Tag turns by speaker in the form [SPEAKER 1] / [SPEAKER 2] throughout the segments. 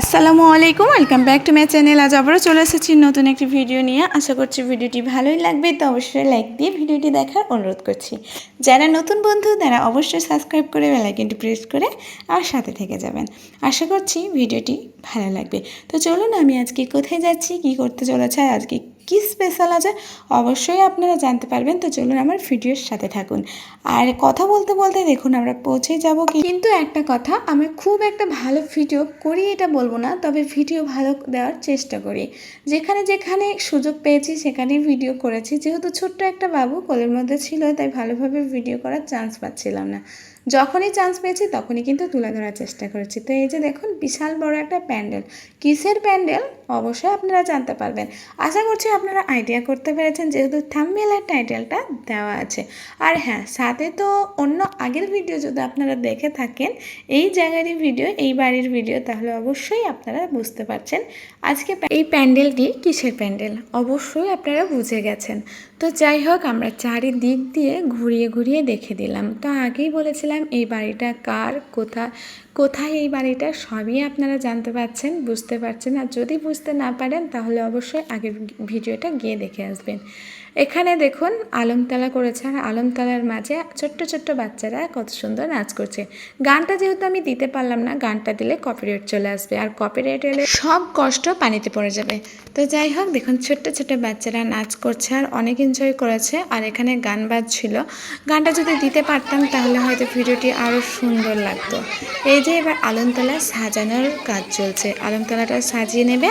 [SPEAKER 1] আসসালামু আলাইকুম welcome back to my channel আজ আবারও চলে এসেছি নতুন একটি ভিডিও নিয়ে। আশা করছি ভিডিওটি ভালোই লাগবে, তো অবশ্যই লাইক দিয়ে ভিডিওটি দেখার অনুরোধ করছি। যারা নতুন বন্ধু, তারা অবশ্যই সাবস্ক্রাইব করে বেলাইকনটি প্রেস করে আর সাথে থেকে যাবেন। আশা করছি ভিডিওটি ভালো লাগবে। তো চলুন, আমি আজকে কোথায় যাচ্ছি, কি করতে চলেছে, আজকে কি স্পেশাল আছে? অবশ্যই আপনারা জানতে পারবেন। তো চলুন আমার ভিডিওর সাথে থাকুন। আর কথা বলতে বলতে দেখুন, আমরা পৌঁছে যাব কিন্তু একটা কথা, আমি খুব একটা ভালো ভিডিও করি এটা বলব না, তবে ভিডিও ভালো দেওয়ার চেষ্টা করি। যেখানে যেখানে সুযোগ পেয়েছি, সেখানেই ভিডিও করেছি। যেহেতু ছোট্ট একটা বাবু, কোলের মধ্যে ছিল, তাই ভালোভাবে ভিডিও করার চান্স পাচ্ছিলাম না। যখনই চান্স পেয়েছি তখনই কিন্তু তুলে ধরার চেষ্টা করেছি। তো এই যে দেখুন, বিশাল বড় একটা প্যান্ডেল। কিসের প্যান্ডেল? অবশ্যই আপনারা জানতে পারবেন। আশা করছি আপনারা আইডিয়া করতে পেরেছেন, যেহেতু থাম্বেলের টাইটেলটা দেওয়া আছে। আর হ্যাঁ সাথে তো অন্য আগের ভিডিও যদি আপনারা দেখে থাকেন, এই জায়গারই ভিডিও এই বাড়ির ভিডিও তাহলে অবশ্যই আপনারা বুঝতে পারছেন আজকে এই প্যান্ডেলটি কিসের প্যান্ডেল? অবশ্যই আপনারা বুঝে গেছেন। তো যাই হোক, আমরা চারিদিক দিয়ে ঘুরিয়ে ঘুরিয়ে দেখে দিলাম। তো আগেই বলেছিলাম এই বাড়িটা কার কোথা কোথায় এই বাড়িটা সবই আপনারা জানতে পারছেন, বুঝতে পারছেন। আর যদি বুঝতে না পারেন, তাহলে অবশ্যই আগের ভিডিওটা গিয়ে দেখে আসবেন। এখানে দেখুন, আলমতলা করেছে। আর আলমতলার মাঝে ছোট্ট ছোট্ট বাচ্চারা কত সুন্দর নাচ করছে। গানটা যেহেতু আমি দিতে পারলাম না, গানটা দিলে কপিরাইট চলে আসবে। আর কপিরাইট এলে সব কষ্ট পানিতে পড়ে যাবে। তো যাই হোক, দেখুন, ছোট্ট ছোট্ট বাচ্চারা নাচ করছে আর অনেক এনজয় করেছে। আর এখানে গান বাজছিল। গানটা যদি দিতে পারতাম, তাহলে হয়তো ভিডিওটি আরও সুন্দর লাগতো। এই যে এবার আলমতলা সাজানোর কাজ চলছে। আলমতলাটা সাজিয়ে নেবে।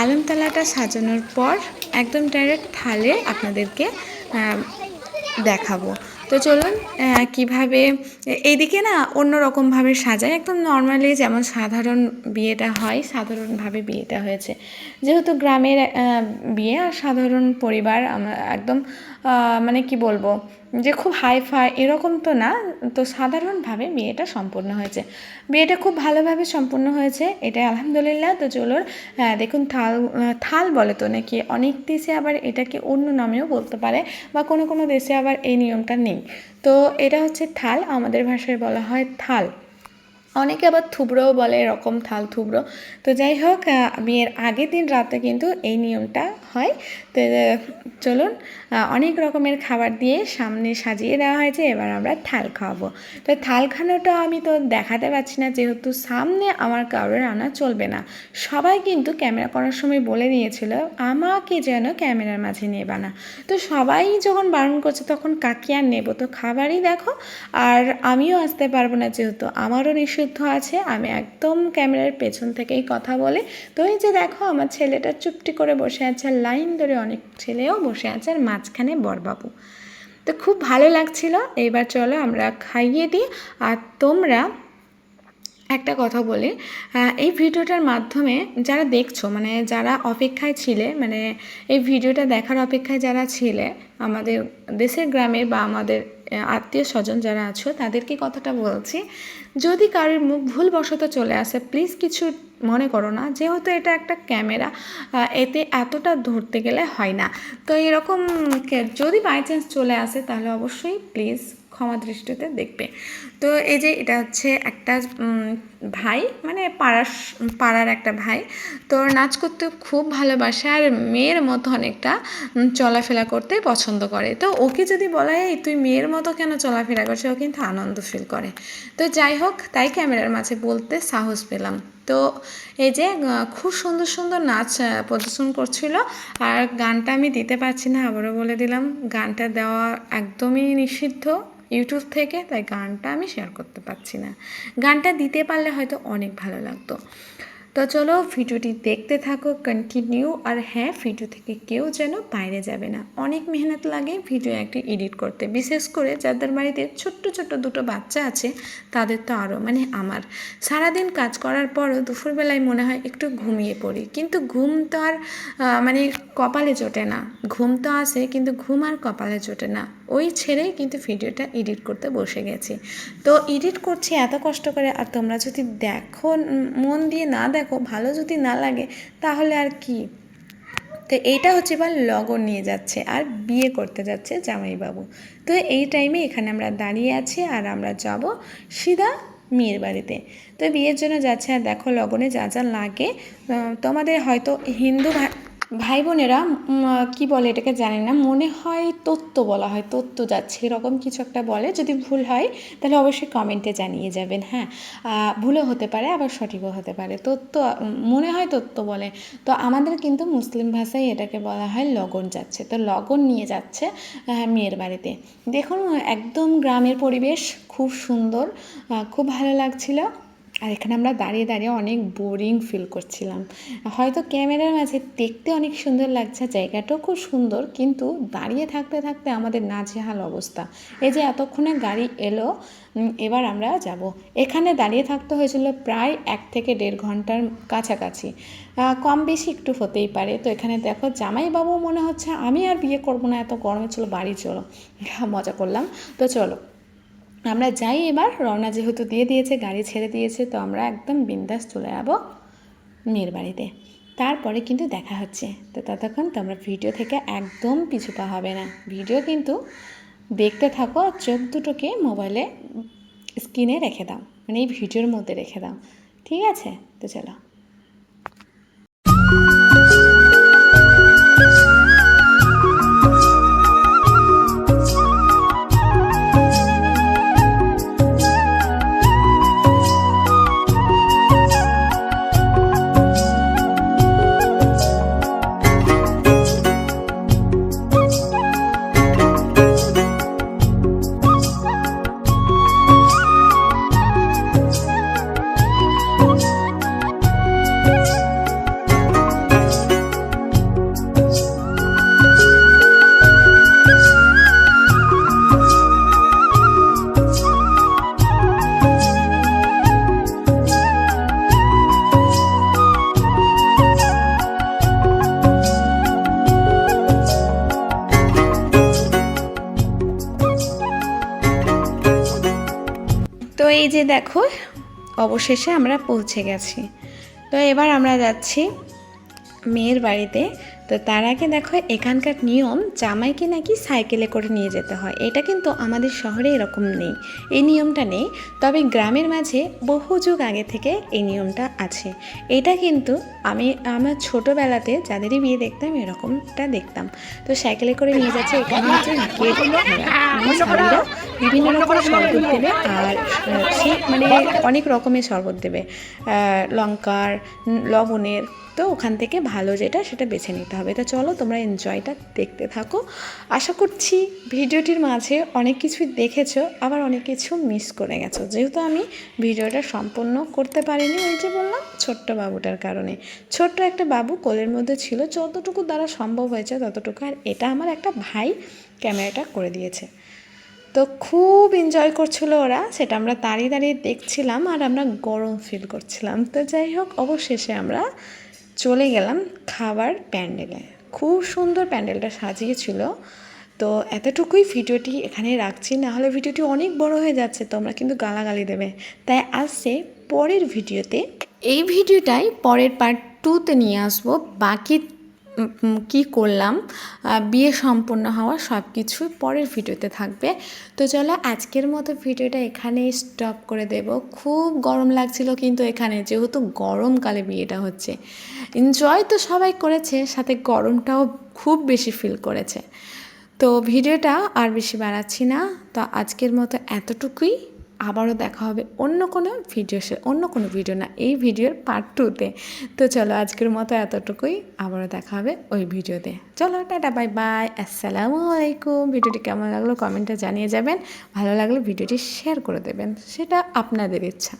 [SPEAKER 1] আলমতলাটা সাজানোর পর একদম ডাইরেক্ট থালে আপনাদেরকে দেখাবো। তো চলুন কীভাবে, এইদিকে না অন্য রকমভাবে সাজায়। একদম নর্মালি যেমন সাধারণ বিয়েটা হয়, সাধারণভাবে বিয়েটা হয়েছে। যেহেতু গ্রামের বিয়ে আর সাধারণ পরিবার, আমরা একদম মানে কি বলব, যে খুব হাই ফাই এরকম তো না, তো সাধারণভাবে বিয়েটা সম্পূর্ণ হয়েছে। বিয়েটা খুব ভালোভাবে সম্পূর্ণ হয়েছে এটা আলহামদুলিল্লাহ। তো হ্যাঁ দেখুন থাল থাল বলে তো নাকি, অনেক দেশে আবার এটাকে অন্য নামেও বলতে পারে, বা কোনো কোনো দেশে আবার এই নিয়মটা নেই। তো এটা হচ্ছে থাল, আমাদের ভাষায় বলা হয় থাল। অনেকে আবার থুবড়োও বলে এরকম থাল থুবড়ো। তো যাই হোক আহ, বিয়ের আগের দিন রাতে কিন্তু এই নিয়মটা হয়। তো চলুন অনেক রকমের খাবার দিয়ে সামনে সাজিয়ে দেওয়া হয়েছে এবার আমরা থাল খাওয়াবো। তো থাল খানোটা আমি তো দেখাতে পারছি না যেহেতু সামনে আমার কারোর আনা চলবে না। সবাই কিন্তু ক্যামেরা করার সময় বলে নিয়েছিল আমাকে যেন ক্যামেরার মাঝে নেবা না। তো সবাই যখন বারণ করছে তখন কাকি আর নেব? তো খাবারই দেখো আর আমিও আসতে পারব না যেহেতু আমারও নিষিদ্ধ আছে, আমি একদম ক্যামেরার পেছন থেকেই কথা বলে। তো এই যে দেখো, আমার ছেলেটা চুপটি করে বসে আছে আর লাইন ধরে অনেক ছেলেও বসে আছে, আর মাঝখানে বরবাবু। তো খুব ভালো লাগছিল। এইবার চলো আমরা খাইয়ে দিই, আর তোমরা একটা কথা বলি। এই ভিডিওটার মাধ্যমে যারা দেখছ মানে যারা অপেক্ষায় ছিলে মানে এই ভিডিওটা দেখার অপেক্ষায় যারা ছিলে, আমাদের দেশের গ্রামে বা আমাদের আত্মীয় স্বজন যারা আছো, তাদেরকে কথাটা বলছি, যদি কারোর মুখ ভুলবশত চলে আসে প্লিজ কিছু মনে করো না, যেহেতু এটা একটা ক্যামেরা এতে এতটা ধরতে গেলে হয় না। তো এরকম যদি বাই চান্স চলে আসে, তাহলে অবশ্যই প্লিজ ক্ষমা দৃষ্টিতে দেখবে। তো এই যে এটা হচ্ছে একটা ভাই মানে পাড়ার পাড়ার একটা ভাই। তো নাচ করতে খুব ভালোবাসে আর মেয়ের মতো অনেকটা চলাফেরা করতে পছন্দ করে। তো ওকে যদি বলা হয়, "এই তুই মেয়ের মতো কেন চলাফেরা করছিস? ও কিন্তু আনন্দ ফিল করে। তো যাই হোক, তাই ক্যামেরার মাঝে বলতে সাহস পেলাম। তো এই যে খুব সুন্দর সুন্দর নাচ প্রদর্শন করছিল। আর গানটা আমি দিতে পারছি না, আবারও বলে দিলাম। গানটা দেওয়া একদমই নিষিদ্ধ ইউটিউব থেকে, তাই গানটা আমি শেয়ার করতে পারছি না। গানটা দিতে পারলে হয়তো অনেক ভালো লাগতো। তো চলো ভিডিওটি দেখতে থাকো কন্টিনিউ আর হ্যাঁ ভিডিও থেকে কেউ যেন বাইরে যাবে না। অনেক মেহনত লাগে ভিডিও একটা এডিট করতে। বিশেষ করে যাদের বাড়িতে ছোট্ট ছোট্ট দুটো বাচ্চা আছে, তাদের তো আরও মানে আমার। সারাদিন কাজ করার পরও দুপুরবেলায় মনে হয় একটু ঘুমিয়ে পড়ি। কিন্তু ঘুম তো আর মানে কপালে জোটে না। ঘুম তো আসে কিন্তু ঘুম আর কপালে জোটে না। ওই ছেড়েই কিন্তু ভিডিওটা এডিট করতে বসে গেছি। তো এডিট করছি, এত কষ্ট করে, আর তোমরা যদি দেখো, মন দিয়ে না দেখো, ভালো যদি না লাগে, তাহলে আর কি? তো এইটা হচ্ছে এবার লগন নিয়ে যাচ্ছে, আর বিয়ে করতে যাচ্ছে জামাইবাবু। তো এই টাইমে এখানে আমরা দাঁড়িয়ে আছি, আর আমরা যাব সিধা মেয়ের বাড়িতে। তো বিয়ের জন্য যাচ্ছে, আর দেখো, লগনে যা যা লাগে। তোমাদের হয়তো হিন্দু ভাই বোনেরা কি বলে এটাকে জানি না, মনে হয় তত্ত্ব বলা হয়, তত্ত্ব যাচ্ছে, এরকম কিছু একটা বলে, যদি ভুল হয়, তাহলে অবশ্যই কমেন্টে জানিয়ে যাবেন হ্যাঁ। ভুলও হতে পারে, আবার সঠিকও হতে পারে, তত্ত্ব মনে হয় তত্ত্ব বলে। তো আমাদের কিন্তু মুসলিম ভাষায় এটাকে বলা হয় লগন যাচ্ছে, তো লগন নিয়ে যাচ্ছে মেয়ের বাড়িতে। দেখুন, একদম গ্রামের পরিবেশ, খুব সুন্দর খুব ভালো লাগছিল। আর এখানে আমরা দাঁড়িয়ে দাঁড়িয়ে অনেক বোরিং ফিল করছিলাম। হয়তো ক্যামেরার মাঝে দেখতে অনেক সুন্দর লাগছে, জায়গাটাও খুব সুন্দর, কিন্তু দাঁড়িয়ে থাকতে থাকতে আমাদের নাজেহাল অবস্থা। এই যে এতক্ষণে গাড়ি এলো এবার আমরা যাব। এখানে দাঁড়িয়ে থাকতে হয়েছিল প্রায় এক থেকে দেড় ঘণ্টার কাছাকাছি। কম বেশি একটু হতেই পারে। তো এখানে দেখো, জামাইবাবু মনে হচ্ছে আমি আর বিয়ে করব না, এত গরমে চলো, বাড়ি চলো। মজা করলাম। তো চলো। আমরা যাই এবার। রওনা যেহেতু দিয়ে দিয়েছে, গাড়ি ছেড়ে দিয়েছে, তো আমরা একদম বিন্দাস চলে যাব মেয়ের বাড়িতে। তারপরে কিন্তু দেখা হচ্ছে। তো ততক্ষণ তোমরা ভিডিও থেকে একদম পিছু পা হবে না। ভিডিও কিন্তু দেখতে থাকো, চোখ দুটোকে মোবাইলে স্ক্রিনে রেখে দাও। মানে এই ভিডিওর মধ্যে রেখে দাও। ঠিক আছে? তো চলো। দেখো অবশেষে আমরা পৌঁছে গেছি তো এবার আমরা যাচ্ছি মেয়ের বাড়িতে তো তার আগে দেখো এখানকার নিয়ম জামাইকে নাকি সাইকেলে করে নিয়ে যেতে হয় এটা কিন্তু আমাদের শহরে এরকম নেই এই নিয়মটা নেই তবে গ্রামের মাঝে বহু যুগ আগে থেকে এই নিয়মটা আছে এটা কিন্তু আমি আমার ছোটোবেলাতে যাদেরই বিয়ে দেখতাম এরকমটা দেখতাম তো সাইকেলে করে নিয়ে যাচ্ছে এখানে হচ্ছে বিভিন্ন রকমের শরবত দেবে আর সেই মানে অনেক রকমের শরবত দেবে। লঙ্কার লবণের, তো ওখান থেকে ভালো যেটা সেটা বেছে নিতে হবে। তো চলো তোমরা এনজয়টা দেখতে থাকো। আশা করছি ভিডিওটির মাঝে অনেক কিছুই দেখেছ, আবার অনেক কিছু মিস করে গেছো। যেহেতু আমি ভিডিওটা সম্পূর্ণ করতে পারিনি, ওই যে বললাম, ছোট্ট বাবুটার কারণে। ছোট্ট একটা বাবু কোলের মধ্যে ছিল, যতটুকু দ্বারা সম্ভব হয়েছে ততটুকু। আর এটা আমার একটা ভাই ক্যামেরাটা করে দিয়েছে। তো খুব এনজয় করছিল ওরা, সেটা আমরা দাঁড়িয়ে দাঁড়িয়ে দেখছিলাম আর আমরা গরম ফিল করছিলাম। তো যাই হোক, অবশেষে আমরা চলে গেলাম খাবার প্যান্ডেলে। খুব সুন্দর প্যান্ডেলটা সাজিয়েছিল। তো এতটুকুই ভিডিওটি এখানে রাখছি, না হলে ভিডিওটি অনেক বড় হয়ে যাচ্ছে, তোমরা কিন্তু গালাগালি দেবে। তাই আসছে পরের ভিডিওতে। এই ভিডিওটাই পরের পার্ট টুতে নিয়ে আসব, বাকি কি করলাম? বিয়ে সম্পন্ন হওয়া সব কিছুই পরের ভিডিওতে থাকবে। তো চলো আজকের মতো ভিডিওটা এখানে স্টপ করে দেব। খুব গরম লাগছিল কিন্তু এখানে, যেহেতু গরমকালে বিয়েটা হচ্ছে। এনজয় তো সবাই করেছে, সাথে গরমটাও খুব বেশি ফিল করেছে। তো ভিডিওটা আর বেশি বাড়াচ্ছি না। তো আজকের মতো এতটুকুই। আবারও দেখা হবে অন্য কোনো ভিডিও অন্য কোনো ভিডিও না, এই ভিডিওর পার্ট টুতে তো। চলো আজকের মতো এতটুকুই, আবারও দেখা হবে ওই ভিডিওতে চলো, টাটা বাই বাই আসসালামু আলাইকুম। ভিডিওটি কেমন লাগল কমেন্টে জানিয়ে যাবেন। ভালো লাগলে ভিডিওটি শেয়ার করে দেবেন, সেটা আপনাদের ইচ্ছা।